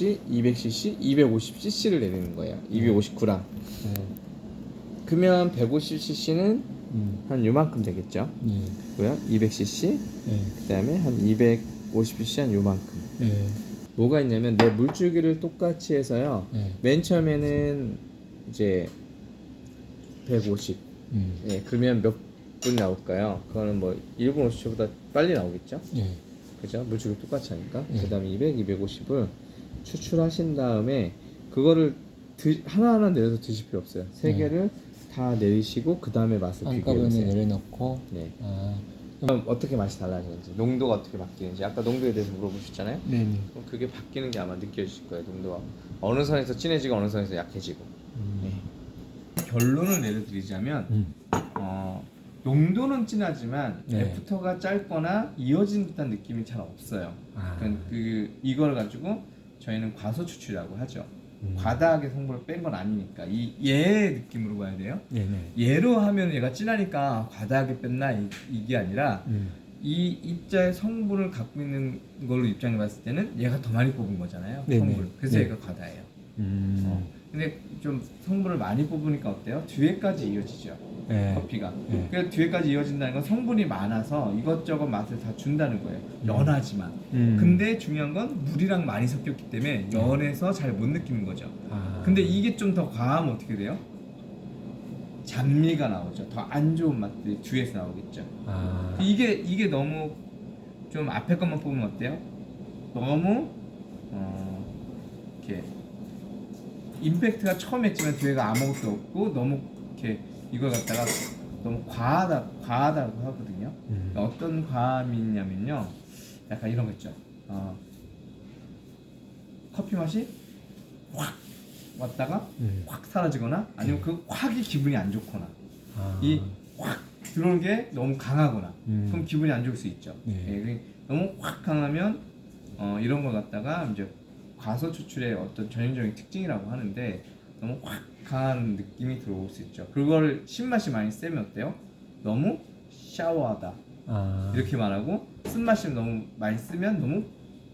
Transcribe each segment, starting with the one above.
150cc, 200cc, 250cc를 내리는 거예요. 259랑. 네. 그러면 150cc는 음. 한 요만큼 되겠죠. 네. 고요 200cc, 네. 그다음에 한 250cc 한 요만큼. 네. 뭐가 있냐면 내 물줄기를 똑같이 해서요. 네. 맨 처음에는 이제 150. 음. 예, 그러면 몇 분 나올까요? 그거는 뭐 1분 50초보다 빨리 나오겠죠? 네. 그죠? 물줄기 똑같이 하니까. 네. 그다음에 200, 250을 추출하신 다음에 그거를 드, 하나하나 내려서 드실 필요 없어요. 세 네. 개를 다 내리시고 그 다음에 맛을 한꺼번에 비교해보세요. 내려놓고 네. 아. 그럼 어떻게 맛이 달라지는지, 농도가 어떻게 바뀌는지 아까 농도에 대해서 물어보셨잖아요. 네네. 그럼 그게 바뀌는 게 아마 느껴지실 거예요. 농도가 어느 선에서 진해지고 어느 선에서 약해지고. 음. 네. 결론을 내려드리자면 음. 어, 농도는 진하지만 네. 애프터가 짧거나 이어진 듯한 느낌이 잘 없어요. 아. 그러니까 그 이걸 가지고 저희는 과소 추출이라고 하죠. 음. 과다하게 성분을 뺀 건 아니니까 이 얘의 느낌으로 봐야 돼요. 네네. 얘로 하면 얘가 진하니까 과다하게 뺐나 이, 이게 아니라 음. 이 입자의 성분을 갖고 있는 걸로 입장해 봤을 때는 얘가 더 많이 뽑은 거잖아요. 네네. 성분. 그래서 네. 얘가 과다예요. 음. 어. 근데 좀 성분을 많이 뽑으니까 어때요? 뒤에까지 이어지죠. 네. 커피가. 네. 그래서 뒤에까지 이어진다는 건 성분이 많아서 이것저것 맛을 다 준다는 거예요. 연하지만. 음. 근데 중요한 건 물이랑 많이 섞였기 때문에 연해서 잘 못 느끼는 거죠. 아. 근데 이게 좀 더 과하면 어떻게 돼요? 잡미가 나오죠. 더 안 좋은 맛들이 뒤에서 나오겠죠. 아. 이게 이게 너무 좀 앞에 것만 보면 어때요? 너무 어 이렇게 임팩트가 처음 했지만 뒤에가 아무것도 없고 너무 이렇게 이걸 갖다가 너무 과하다 과하다고 하거든요. 음. 그러니까 어떤 과함이 있냐면요. 약간 이런 거 있죠. 어, 커피 맛이 확 왔다가 음. 확 사라지거나 아니면 그 확이 기분이 안 좋거나 아. 이확 들어오는 게 너무 강하거나 음. 그럼 기분이 안 좋을 수 있죠. 네. 예, 그 너무 확 강하면 어, 이런 걸 갖다가 이제 과소 추출의 어떤 전형적인 특징이라고 하는데 너무 확 강한 느낌이 들어올 수 있죠. 그걸 신맛이 많이 세면 어때요? 너무 샤워하다 아. 이렇게 말하고 쓴맛이 너무 많이 쓰면 너무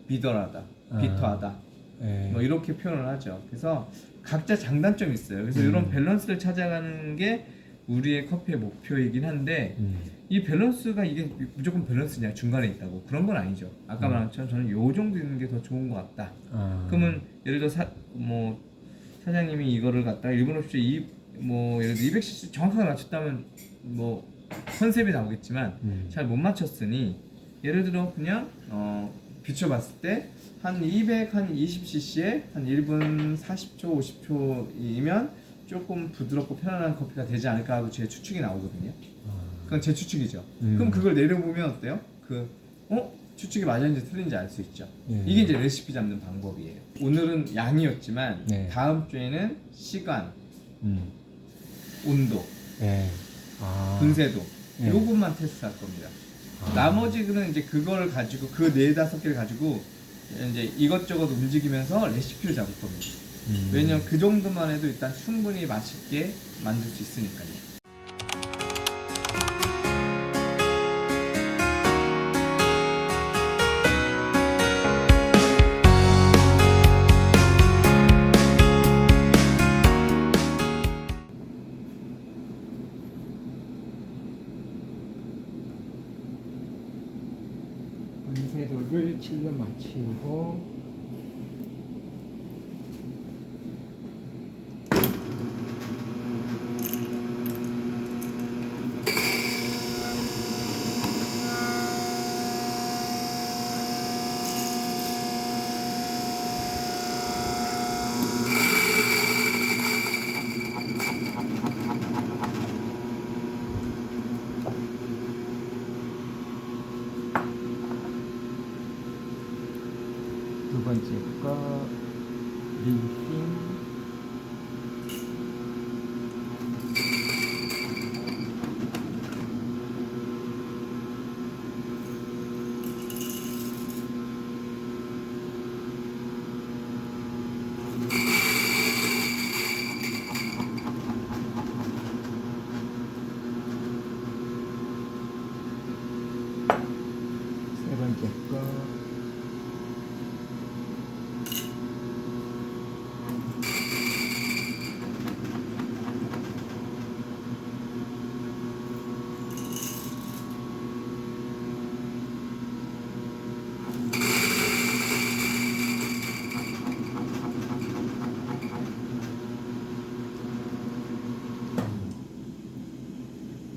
비덜하다, 아. 비터하다 네. 뭐 이렇게 표현을 하죠. 그래서 각자 장단점이 있어요. 그래서 음. 이런 밸런스를 찾아가는 게 우리의 커피의 목표이긴 한데 음. 이 밸런스가 이게 무조건 밸런스냐 중간에 있다고 그런 건 아니죠. 아까 음. 말한 것처럼 저는 요 정도 있는 게 더 좋은 것 같다. 아. 그러면 예를 들어 사, 뭐 사장님이 이거를 갖다가 일본 없이 이뭐 예를 들어 200cc 정확하게 맞췄다면 뭐 컨셉이 나오겠지만 음. 잘못 맞췄으니 예를 들어 그냥 어 비춰봤을 때 한 200, 한 20cc에 한 1분 40초, 50초이면 조금 부드럽고 편안한 커피가 되지 않을까 하고 제 추측이 나오거든요. 아. 그건 제 추측이죠. 음. 그럼 그걸 내려보면 어때요? 그 어? 추측이 맞았는지 틀린지 알 수 있죠. 네. 이게 이제 레시피 잡는 방법이에요. 오늘은 양이었지만 네. 다음 주에는 시간, 음. 온도, 네. 아. 분쇄도 네. 요것만 테스트할 겁니다. 아. 나머지는 이제 그걸 가지고 그 네 다섯 개를 가지고 이제 이것저것 움직이면서 레시피를 잡을 겁니다. 음. 왜냐면 그 정도만 해도 일단 충분히 맛있게 만들 수 있으니까요. 분쇄도를 칠로 마치고 두 번째 거 린싱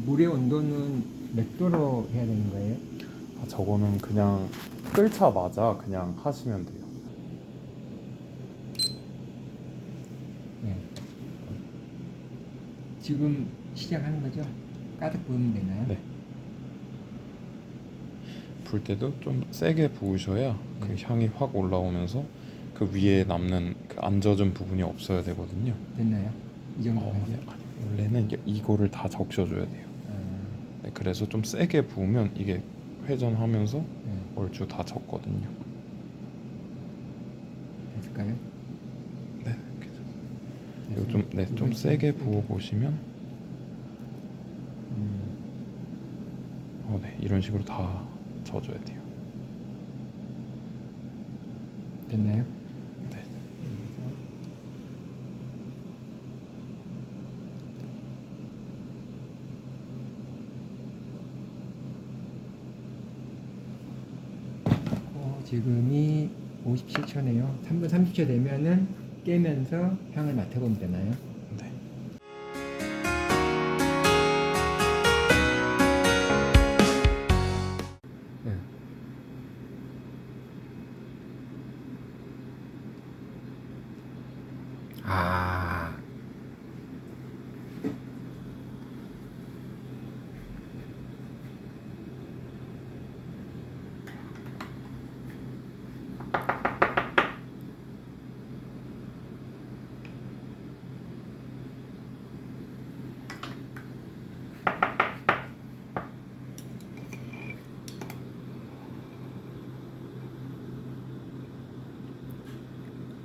물의 온도는 몇 도로 해야 되는 거예요? 아, 저거는 그냥 끓자마자 그냥 하시면 돼요. 네. 지금 시작하는 거죠? 가득 부으면 되나요? 네. 불 때도 좀 세게 부으셔야 그 네. 향이 확 올라오면서 그 위에 남는 그 안 젖은 부분이 없어야 되거든요. 됐나요? 이 정도 어, 하죠? 네. 아니, 원래는 이거를 다 적셔줘야 돼요. 아, 네, 그래서 좀 세게 부으면 이게 회전하면서 네. 얼추 다 젖거든요. 됐을까요? 네. 이거 좀, 네, 좀 세게 부어 보시면, 음, 어, 네, 이런 식으로 다 젖어야 돼요. 됐나요? 네. 어, 지금이 57초네요. 3분 30초 되면은 깨면서 향을 맡아보면 되나요? 네. 네. 아.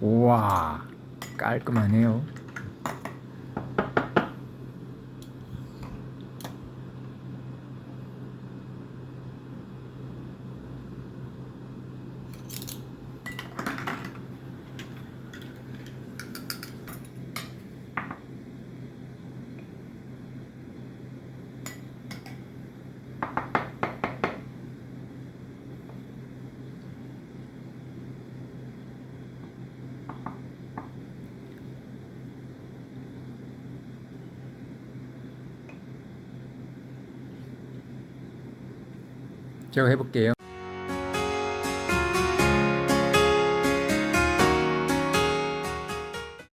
우 와 깔끔하네요. 제가 해볼게요.